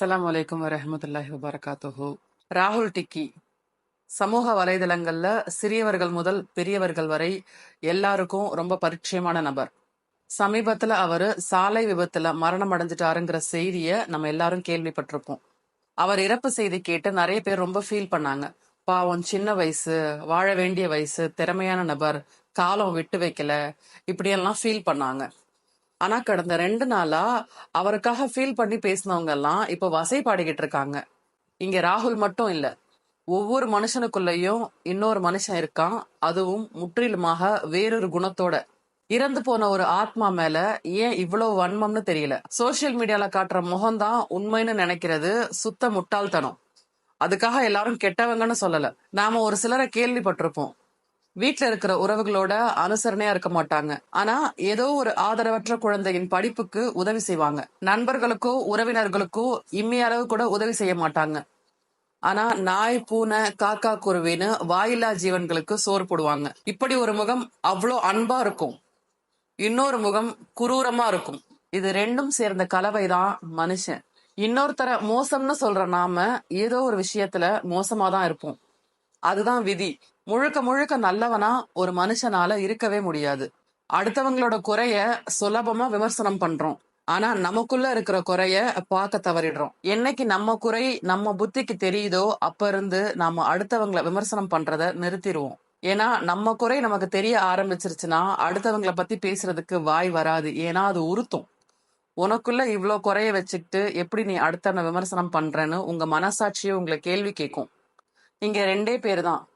அஸ்லாம் வலைக்கம் வரமத்துல்லாஹி வபரகாத்துஹு. ராகுல் டிக்கி. சமூக வலைதளங்கள்ல சிறியவர்கள் முதல் பெரியவர்கள் வரை எல்லாருக்கும் ரொம்ப பரிச்சயமான நபர். சமீபத்துல அவரு சாலை விபத்துல மரணம் அடைஞ்சிட்டாருங்கிற செய்திய நம்ம எல்லாரும் கேள்விப்பட்டிருப்போம். அவர் இறப்பு செய்தி கேட்டு நிறைய பேர் ரொம்ப ஃபீல் பண்ணாங்க. பாவம் சின்ன வயசு வாழ வேண்டிய வயசு திறமையான நபர் காலம் விட்டு வைக்கல இப்படியெல்லாம் ஃபீல் பண்ணாங்க. ஆனா கடந்த ரெண்டு நாளா அவருக்காக ஃபீல் பண்ணி பேசினவங்க எல்லாம் இப்ப வசை பாடிக்கிட்டு இருக்காங்க. இங்க ராகுல் மட்டும் இல்ல. ஒவ்வொரு மனுஷனுக்குள்ளயும் இன்னொரு மனுஷன் இருக்கான். அதுவும் முற்றிலுமாக வேறொரு குணத்தோட. இறந்து போன ஒரு ஆத்மா மேல ஏன் இவ்வளவு வன்மம்னு தெரியல. சோஷியல் மீடியால காட்டுற முகம்தான் உண்மைன்னு நினைக்கிறது சுத்த முட்டாள்தனம். அதுக்காக எல்லாரும் கெட்டவங்கன்னு சொல்லல. நாம ஒரு சிலரை கேள்விப்பட்டிருப்போம். வீட்டுல இருக்கிற உறவுகளோட அனுசரணையா இருக்க மாட்டாங்க. ஆனா ஏதோ ஒரு ஆதரவற்ற குழந்தையின் படிப்புக்கு உதவி செய்வாங்க. நண்பர்களுக்கோ உறவினர்களுக்கோ இம்மையளவு அளவு கூட உதவி செய்ய மாட்டாங்க. ஆனா நாய் பூனை காக்கா குருவின்னு வாயில்லா ஜீவன்களுக்கு சோறு போடுவாங்க. இப்படி ஒரு முகம் அவ்வளோ அன்பா இருக்கும். இன்னொரு முகம் குரூரமா இருக்கும். இது ரெண்டும் சேர்ந்த கலவைதான் மனுஷன். இன்னொருத்தர மோசம்னு சொல்ற நாம ஏதோ ஒரு விஷயத்துல மோசமா தான் இருப்போம். அதுதான் விதி. முழுக்க முழுக்க நல்லவனா ஒரு மனுஷனால இருக்கவே முடியாது. அடுத்தவங்களோட குறைய சுலபமா விமர்சனம் பண்றோம். ஆனா நமக்குள்ள இருக்கிற குறைய பார்க்க தவறிடுறோம். என்னைக்கு நம்ம குறை நம்ம புத்திக்கு தெரியுதோ அப்ப இருந்து நாம அடுத்தவங்களை விமர்சனம் பண்றத நிறுத்திடுவோம். ஏன்னா நம்ம குறை நமக்கு தெரிய ஆரம்பிச்சிருச்சுன்னா அடுத்தவங்களை பத்தி பேசுறதுக்கு வாய் வராது. ஏன்னா அது உறுத்தும். உனக்குள்ள இவ்வளோ குறைய வச்சுக்கிட்டு எப்படி நீ அடுத்தவனை விமர்சனம் பண்றேன்னு உங்க மனசாட்சியை உங்களை கேள்வி கேட்கும். இங்க ரெண்டே பேர் தான்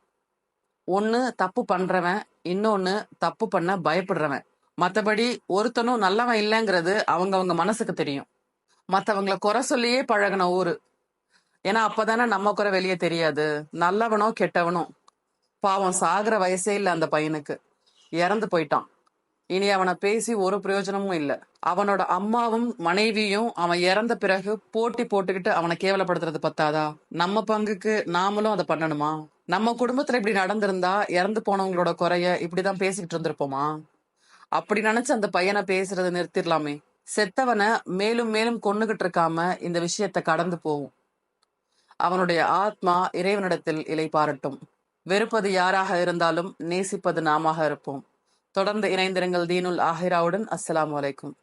ஒன்னு தப்பு பண்றவன் இன்னொன்னு தப்பு பண்ண பயப்படுறவன். மற்றபடி ஒருத்தனும் நல்லவன் இல்லைங்கிறது அவங்கவங்க மனசுக்கு தெரியும். மற்றவங்களை குறை சொல்லியே பழகுன ஊரு. ஏன்னா அப்பதானே நம்ம குறை வெளியே தெரியாது. நல்லவனோ கெட்டவனோ. பாவம் சாகிற வயசே இல்லை அந்த பையனுக்கு. இறந்து போயிட்டான். இனி அவனை பேசி ஒரு பிரயோஜனமும் இல்லை. அவனோட அம்மாவும் மனைவியும் அவன் இறந்த பிறகு போட்டி போட்டுக்கிட்டு அவனை கேவலப்படுத்துறது பத்தாதா? நம்ம பங்குக்கு நாமளும் அதை பண்ணணுமா? நம்ம குடும்பத்துல இப்படி நடந்திருந்தா இறந்து போனவங்களோட குறைய இப்படிதான் பேசிக்கிட்டு இருந்திருப்போமா? அப்படி நினைச்சு அந்த பையனை பேசுறதை நிறுத்திடலாமே. செத்தவனை மேலும் மேலும் கொன்னுகிட்டு இருக்காம இந்த விஷயத்தை கடந்து போகும் அவனுடைய ஆத்மா இறைவனிடத்தில் இலை பாரட்டும். வெறுப்பது யாராக இருந்தாலும் நேசிப்பது நாமாக இருப்போம். தொடர்ந்து இணைந்திருங்கள் தீனுல் ஆஹிராவுடன். அஸ்லாம் வலைக்கும்